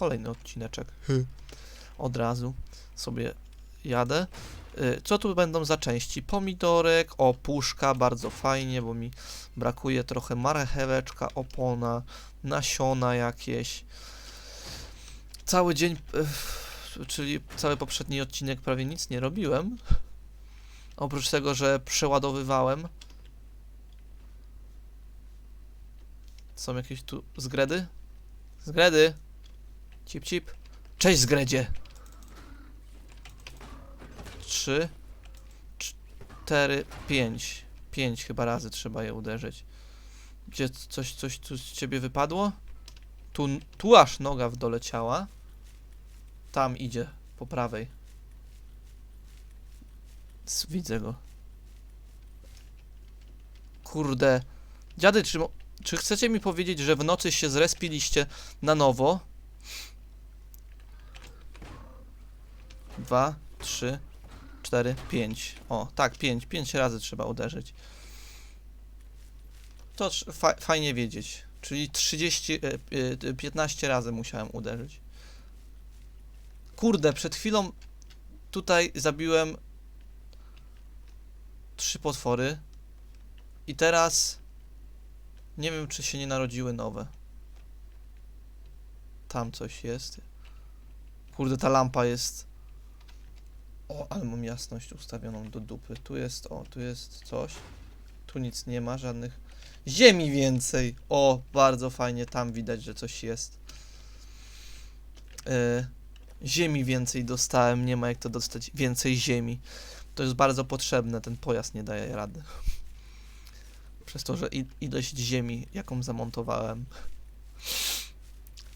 kolejny odcineczek. Od razu sobie jadę. Y, Co tu będą za części? Pomidorek, o puszka, bardzo fajnie, bo mi brakuje trochę marcheweczka, opona, nasiona jakieś. Cały dzień, y, czyli cały poprzedni odcinek prawie nic nie robiłem. Oprócz tego, że przeładowywałem. Są jakieś tu zgredy? Zgredy! Cip, cip. Cześć, zgredzie! Trzy, cztery, pięć. Pięć chyba razy trzeba je uderzyć. Gdzie coś, coś tu z ciebie wypadło? Tu, tu aż noga w dole ciała. Tam idzie, po prawej. Widzę go. Kurde. Dziady, czy, czy chcecie mi powiedzieć, że w nocy się zrespiliście na nowo? Dwa, trzy, cztery, pięć. O, tak, pięć. Pięć razy trzeba uderzyć. To fa fajnie wiedzieć. Czyli 30, e, e, 15 razy musiałem uderzyć. Kurde, przed chwilą tutaj zabiłem trzy potwory. I teraz nie wiem, czy się nie narodziły nowe. Tam coś jest. Kurde, ta lampa jest. O, ale mam jasność ustawioną do dupy. Tu jest, o, tu jest coś. Tu nic nie ma, żadnych. Ziemi więcej! O, bardzo fajnie, tam widać, że coś jest. E, ziemi więcej dostałem, nie ma jak to dostać więcej ziemi. To jest bardzo potrzebne, ten pojazd nie daje rady. Przez to, że ilość ziemi, jaką zamontowałem.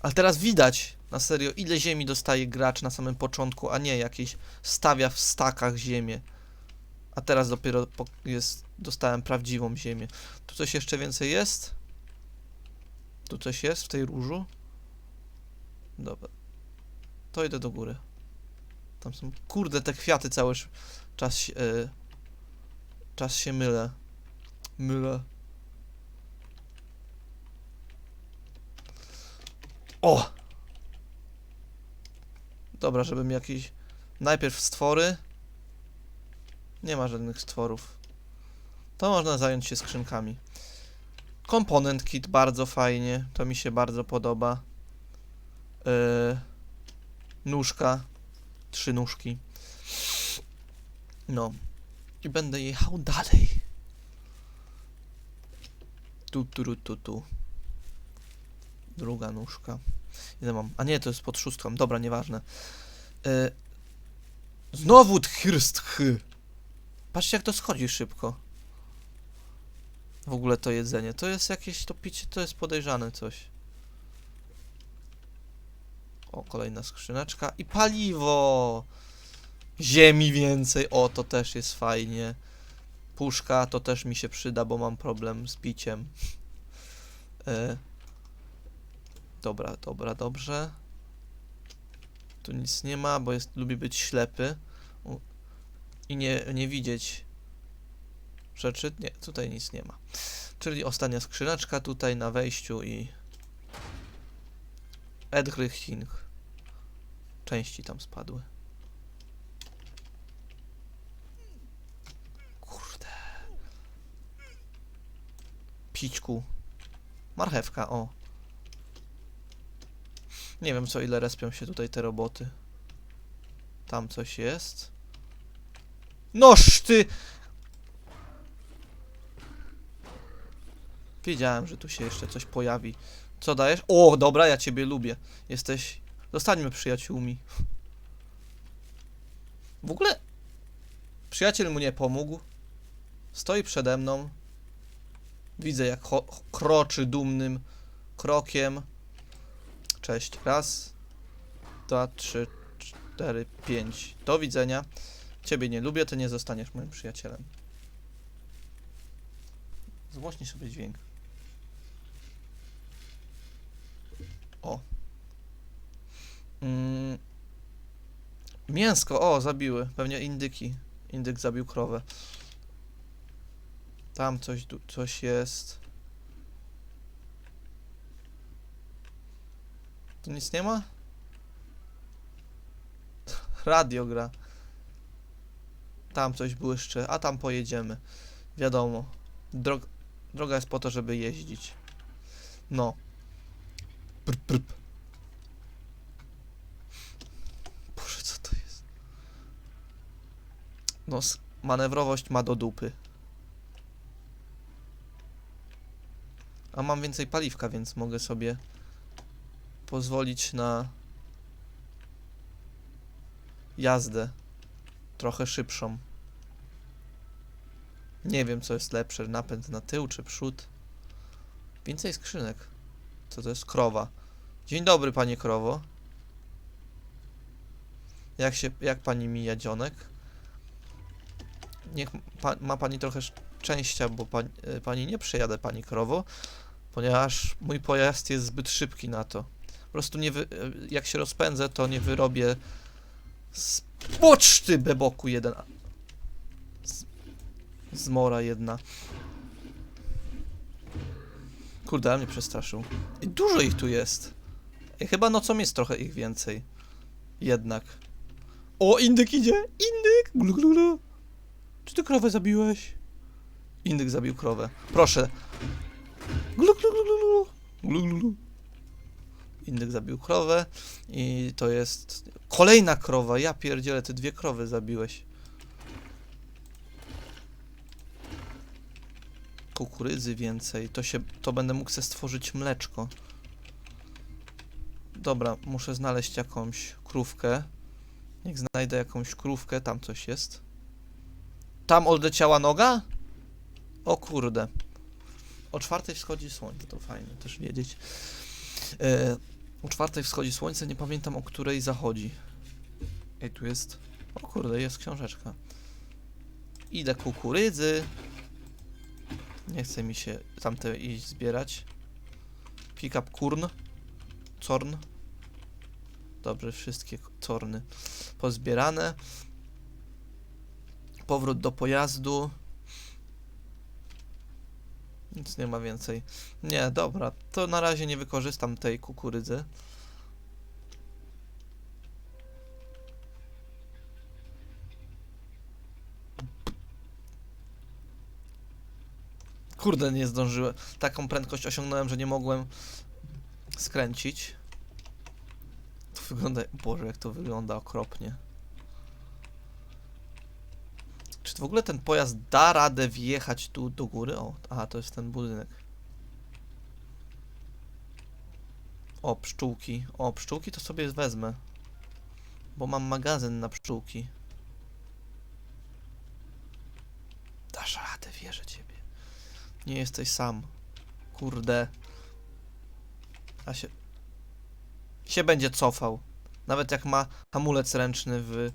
Ale teraz widać, na serio, ile ziemi dostaje gracz na samym początku, a nie jakieś stawia w stakach ziemię. A teraz dopiero jest, dostałem prawdziwą ziemię. Tu coś jeszcze więcej jest? Tu coś jest w tej różu? Dobra. To idę do góry. Tam są... Kurde, te kwiaty cały czas e, czas się mylę. Mylę. O! Dobra, żebym jakiś... Najpierw stwory. Nie ma żadnych stworów. To można zająć się skrzynkami. Komponent kit bardzo fajnie. To mi się bardzo podoba. Yy, nóżka. Trzy nóżki. No. I będę jechał dalej. Tu, tu, tu, tu. Druga nóżka. Ile mam? A nie, to jest pod szóstką. Dobra, nieważne. Yy, znowu tchirstch. Patrzcie, jak to schodzi szybko. W ogóle to jedzenie. To jest jakieś, to picie, to jest podejrzane coś. O, kolejna skrzyneczka. I paliwo! Ziemi więcej. O, to też jest fajnie. Puszka to też mi się przyda, bo mam problem z piciem. E, dobra, dobra, dobrze. Tu nic nie ma, bo jest, lubi być ślepy. I nie, nie widzieć rzeczy. Nie, tutaj nic nie ma. Czyli ostatnia skrzyneczka tutaj na wejściu i Edgrychting. Części tam spadły. Kurde. Pićku. Marchewka, o. Nie wiem co ile respią się tutaj te roboty. Tam coś jest. Noż ty! Wiedziałem, że tu się jeszcze coś pojawi. Co dajesz? O, dobra, ja ciebie lubię. Jesteś... Zostańmy przyjaciółmi. W ogóle... Przyjaciel mu nie pomógł. Stoi przede mną. Widzę, jak kroczy dumnym krokiem. Cześć. Raz, dwa, trzy, cztery, pięć. Do widzenia. Ciebie nie lubię, ty nie zostaniesz moim przyjacielem. Zgłośnij sobie dźwięk. O. Mm. Mięsko, o, zabiły. Pewnie indyki. Indyk zabił krowę. Tam coś, coś jest. Tu nic nie ma? Radio gra. Tam coś błyszczy, a tam pojedziemy. Wiadomo. Drog droga jest po to, żeby jeździć. No. Prp. Boże, co to jest? No, manewrowość ma do dupy. A mam więcej paliwka, więc mogę sobie pozwolić na jazdę trochę szybszą. Nie wiem, co jest lepsze, napęd na tył czy przód. Więcej skrzynek. Co to jest? Krowa. Dzień dobry, panie krowo. Jak się, jak pani mija dzionek? Niech pa, ma pani trochę szczęścia, bo pani, y, pani nie przejadę, pani krowo, ponieważ mój pojazd jest zbyt szybki na to. Prostu nie wy, y, jak się rozpędzę, to nie wyrobię z poczty beboku jeden. Z, zmora jedna. Kurde, mnie przestraszył. I dużo ich tu jest. I chyba nocą jest trochę ich więcej. Jednak. O, indyk idzie! Indyk! Glu, glu, glu. Czy ty krowę zabiłeś? Indyk zabił krowę. Proszę. Glu, glu, glu. Indyk zabił krowę i to jest kolejna krowa. Ja pierdzielę, ty dwie krowy zabiłeś. Kukurydzy więcej. To się, to będę mógł stworzyć mleczko. Dobra, muszę znaleźć jakąś krówkę. Niech znajdę jakąś krówkę, tam coś jest. Tam odleciała noga? O kurde. O czwartej wschodzi słońce, to fajnie też wiedzieć. E, o czwartej wschodzi słońce, nie pamiętam o której zachodzi. Ej, tu jest... O kurde, jest książeczka. Idę kukurydzy. Nie chce mi się tamte iść zbierać. Pick up kurn. Corn. Dobrze, wszystkie corny pozbierane. Powrót do pojazdu. Nic nie ma więcej. Nie, dobra, to na razie nie wykorzystam tej kukurydzy. Kurde, nie zdążyłem. Taką prędkość osiągnąłem, że nie mogłem skręcić. To wygląda... Boże, jak to wygląda okropnie. Czy w ogóle ten pojazd da radę wjechać tu do góry? O, aha, to jest ten budynek. O, pszczółki. O, pszczółki to sobie wezmę. Bo mam magazyn na pszczółki. Dasz radę, wierzę ciebie. Nie jesteś sam. Kurde. A się... się będzie cofał. Nawet jak ma hamulec ręczny w...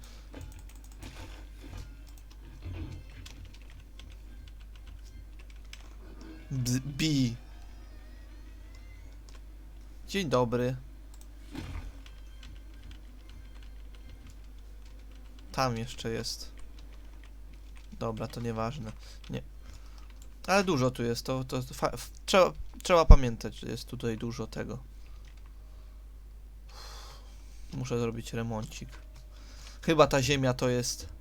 Bi. Dzień dobry. Tam jeszcze jest. Dobra, to nieważne. Nie. Ale dużo tu jest, to, to, to trzeba, trzeba pamiętać, że jest tutaj dużo tego. Muszę zrobić remoncik. Chyba ta ziemia to jest...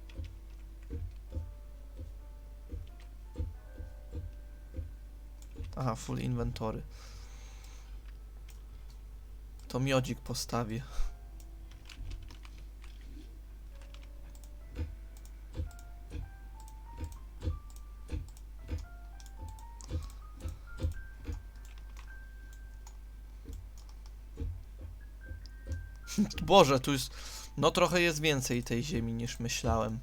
Aha, full inventory. To miodzik postawię. Boże, tu jest... No trochę jest więcej tej ziemi niż myślałem.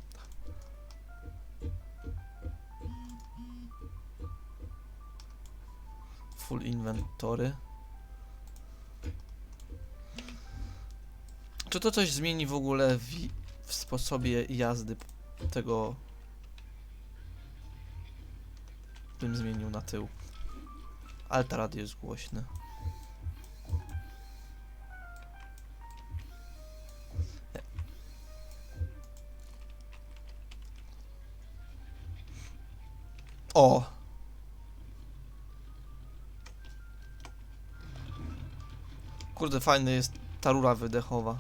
Inventory. Czy to coś zmieni w ogóle w, w sposobie jazdy tego... Bym zmienił na tył. Ale ta radio jest głośne. O! kurde, fajny jest ta rura wydechowa.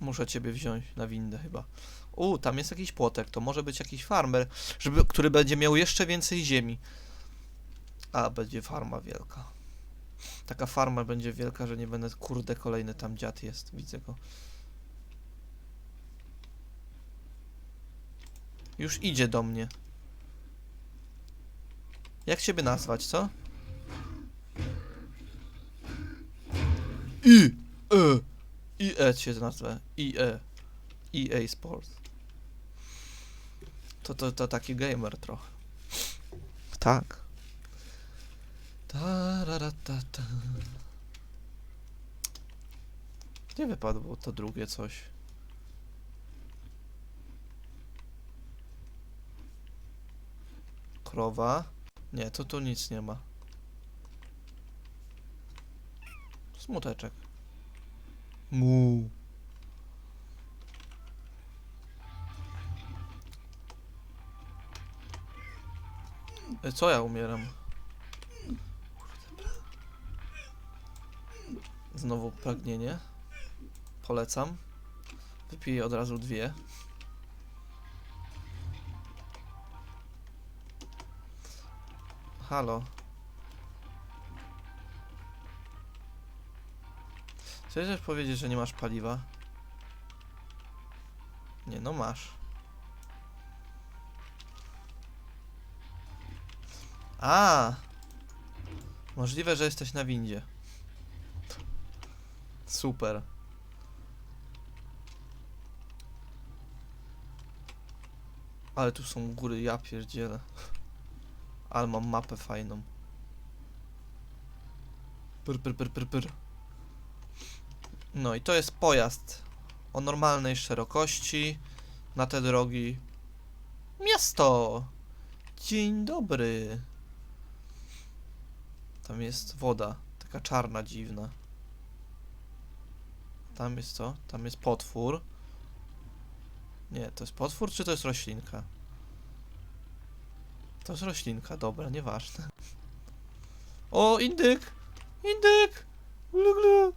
Muszę ciebie wziąć na windę chyba. U, tam jest jakiś płotek, to może być jakiś farmer, żeby, który będzie miał jeszcze więcej ziemi. A, będzie farma wielka. Taka farma będzie wielka, że nie będę... Kurde, kolejny tam dziad jest, widzę go. Już idzie do mnie. Jak ciebie nazwać, co? I, e, i e cię nazwę, i e, EA Sports. To, to, to taki gamer trochę. Tak. Ta-ra-ra-ta-ta. Gdzie wypadło to drugie coś? Krowa. Nie, to tu nic nie ma. Smuteczek. Mu. Co ja umieram? Znowu pragnienie. Polecam. Wypiję od razu dwie. Halo. Chcesz też powiedzieć, że nie masz paliwa? Nie, no masz. A! Możliwe, że jesteś na windzie. Super. Ale tu są góry, ja pierdzielę. Ale mam mapę fajną. Pyr, pyr, pyr, pyr, pyr. No i to jest pojazd o normalnej szerokości na te drogi. Miasto! Dzień dobry. Tam jest woda, taka czarna, dziwna. Tam jest co? Tam jest potwór. Nie, to jest potwór, czy to jest roślinka? To jest roślinka, dobra, nieważne. O, indyk! Indyk! Glu, glu.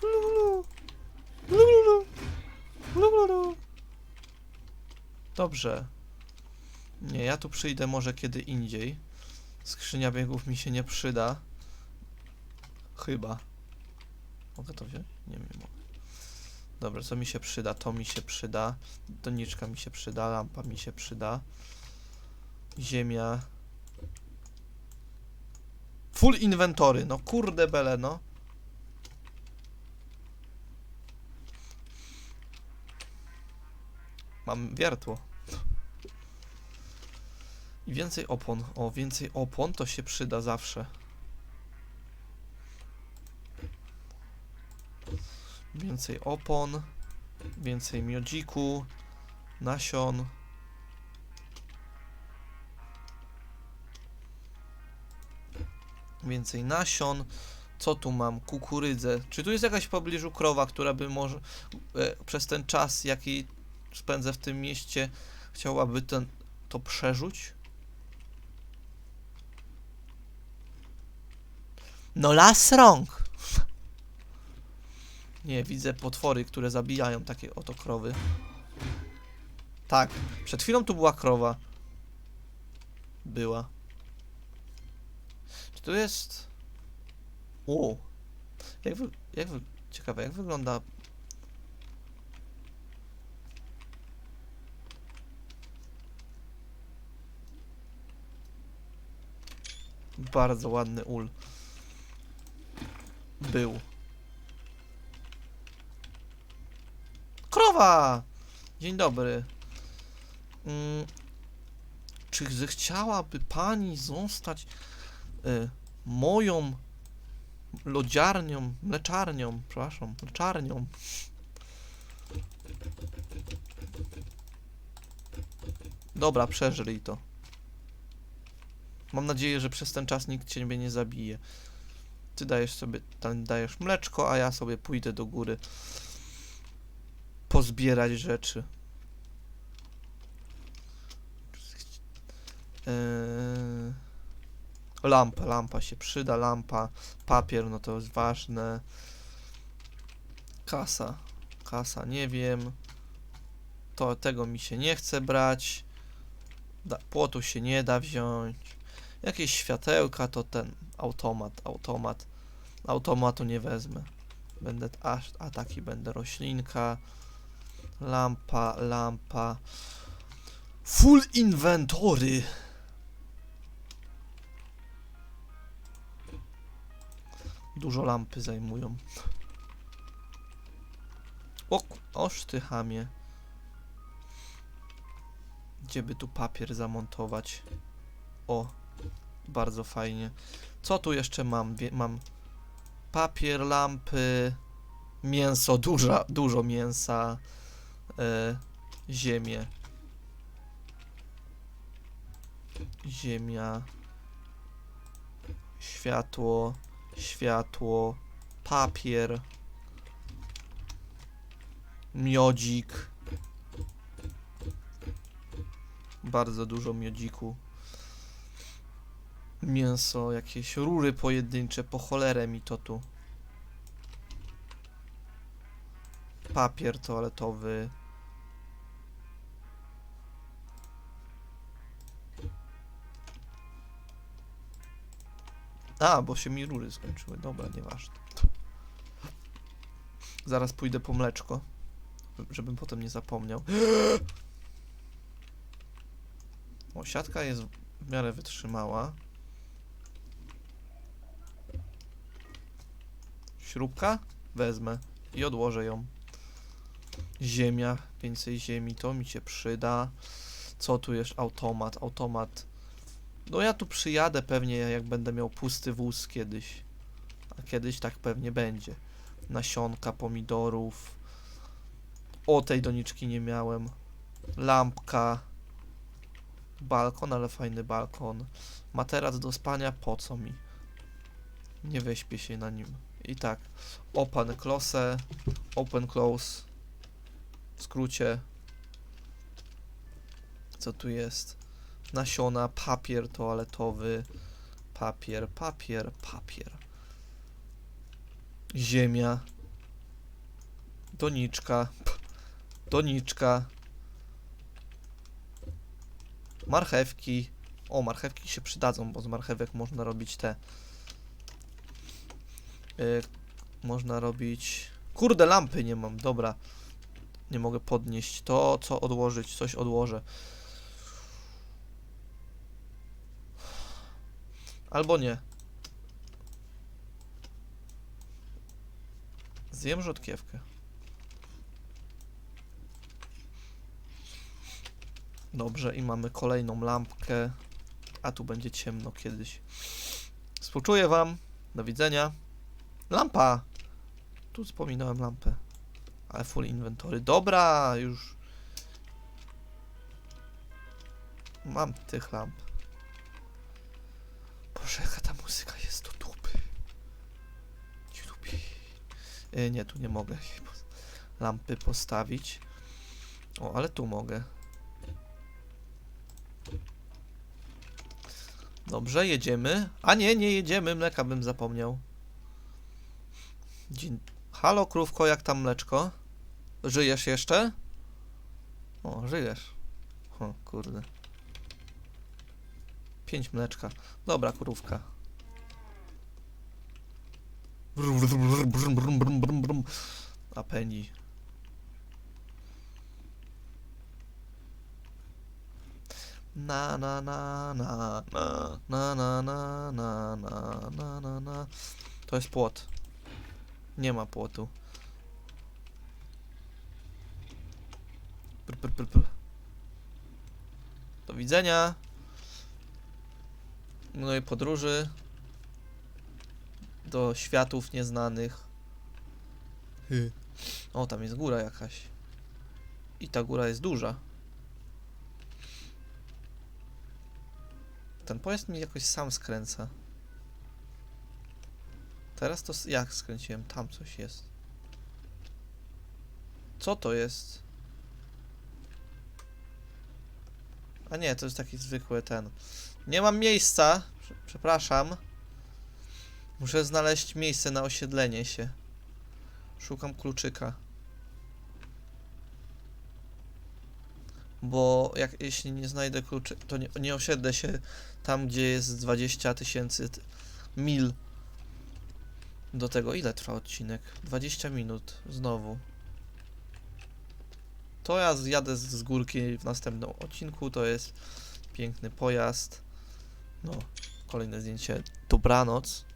Glu, glu. Glu, glu, glu. Glu, glu, glu. Dobrze. Nie, ja tu przyjdę może kiedy indziej. Skrzynia biegów mi się nie przyda. Chyba. Mogę to wziąć? Nie wiem, mogę. Dobra, co mi się przyda? To mi się przyda. Doniczka mi się przyda, lampa mi się przyda. Ziemia. Full inwentory, no kurde bele, no. Mam wiertło. I więcej opon. O, więcej opon to się przyda zawsze. Więcej opon. Więcej miodziku. Nasion. Więcej nasion. Co tu mam? Kukurydzę. Czy tu jest jakaś w pobliżu krowa, która by może e, przez ten czas, jaki spędzę w tym mieście, chciałaby ten, to przerzuć? No las rąk! Nie, widzę potwory, które zabijają takie oto krowy. Tak, przed chwilą tu była krowa. Była. Tu jest... O! Jak wy... Jak wy... Ciekawe, jak wygląda... Bardzo ładny ul. Był. Krowa! Dzień dobry. Mm, czy zechciałaby pani zostać moją lodziarnią, mleczarnią, przepraszam, mleczarnią? Dobra, przeżyli to. Mam nadzieję, że przez ten czas nikt ciebie nie zabije. Ty dajesz sobie, tam dajesz mleczko, a ja sobie pójdę do góry pozbierać rzeczy. Eee, lampa, lampa się przyda, lampa, papier, no to jest ważne. Kasa, kasa, nie wiem. To tego mi się nie chce brać. Da, płotu się nie da wziąć. Jakieś światełka to ten automat, automat. Automatu nie wezmę. Będę aż a taki będę roślinka. Lampa, lampa. Full inventory. Dużo lampy zajmują. O, oż ty chamie. Gdzie by tu papier zamontować? O, bardzo fajnie. Co tu jeszcze mam? Wie, mam papier, lampy, mięso, duża, dużo mięsa, e, ziemię. Ziemia, światło, światło, papier, miodzik. Bardzo dużo miodziku. Mięso, jakieś rury pojedyncze, po cholerę mi to tu. Papier toaletowy. A, bo się mi rury skończyły. Dobra, nieważne. Zaraz pójdę po mleczko, żebym potem nie zapomniał. O, siatka jest w miarę wytrzymała. Śrubka? Wezmę i odłożę ją. Ziemia, więcej ziemi, to mi się przyda. Co tu jest? Automat, automat. No ja tu przyjadę pewnie, jak będę miał pusty wóz kiedyś. A kiedyś tak pewnie będzie. Nasionka pomidorów. O, tej doniczki nie miałem. Lampka. Balkon, ale fajny balkon. Materac do spania, po co mi? Nie wyśpię się na nim. I tak. Open close. Open close. W skrócie. Co tu jest? Nasiona, papier toaletowy. Papier, papier, papier. Ziemia. Doniczka. Doniczka. Marchewki. O, marchewki się przydadzą, bo z marchewek można robić te. Y, można robić. Kurde, lampy nie mam, dobra. Nie mogę podnieść. To, co odłożyć, coś odłożę. Albo nie. Zjem rzodkiewkę. Dobrze, i mamy kolejną lampkę. A tu będzie ciemno kiedyś. Współczuję wam. Do widzenia. Lampa! Tu wspominałem lampę. Ale full inventory. Dobra, już. Mam tych lamp. Nie, tu nie mogę lampy postawić. O, ale tu mogę. Dobrze, jedziemy. A nie, nie jedziemy, mleka bym zapomniał. Dzień... Halo, krówko, jak tam mleczko? Żyjesz jeszcze? O, żyjesz. O, kurde. Pięć mleczka. Dobra, krówka. A peni. Na na na na na na na na na na na na na To jest płot. Nie ma płotu. Pr, pr, pr, pr. Do widzenia. No i podróży. Do światów nieznanych. Hy. O, tam jest góra jakaś. I ta góra jest duża. Ten pojazd mi jakoś sam skręca. Teraz to jak skręciłem? Tam coś jest. Co to jest? A nie, to jest taki zwykły ten. Nie mam miejsca. Prze- Przepraszam. Muszę znaleźć miejsce na osiedlenie się. Szukam kluczyka. bo jak jeśli nie znajdę kluczy, to nie, nie osiedlę się tam, gdzie jest 20 tysięcy mil do tego. Ile trwa odcinek? 20 minut, znowu. To ja zjadę z górki w następnym odcinku, to jest piękny pojazd. No, kolejne zdjęcie. Dobranoc.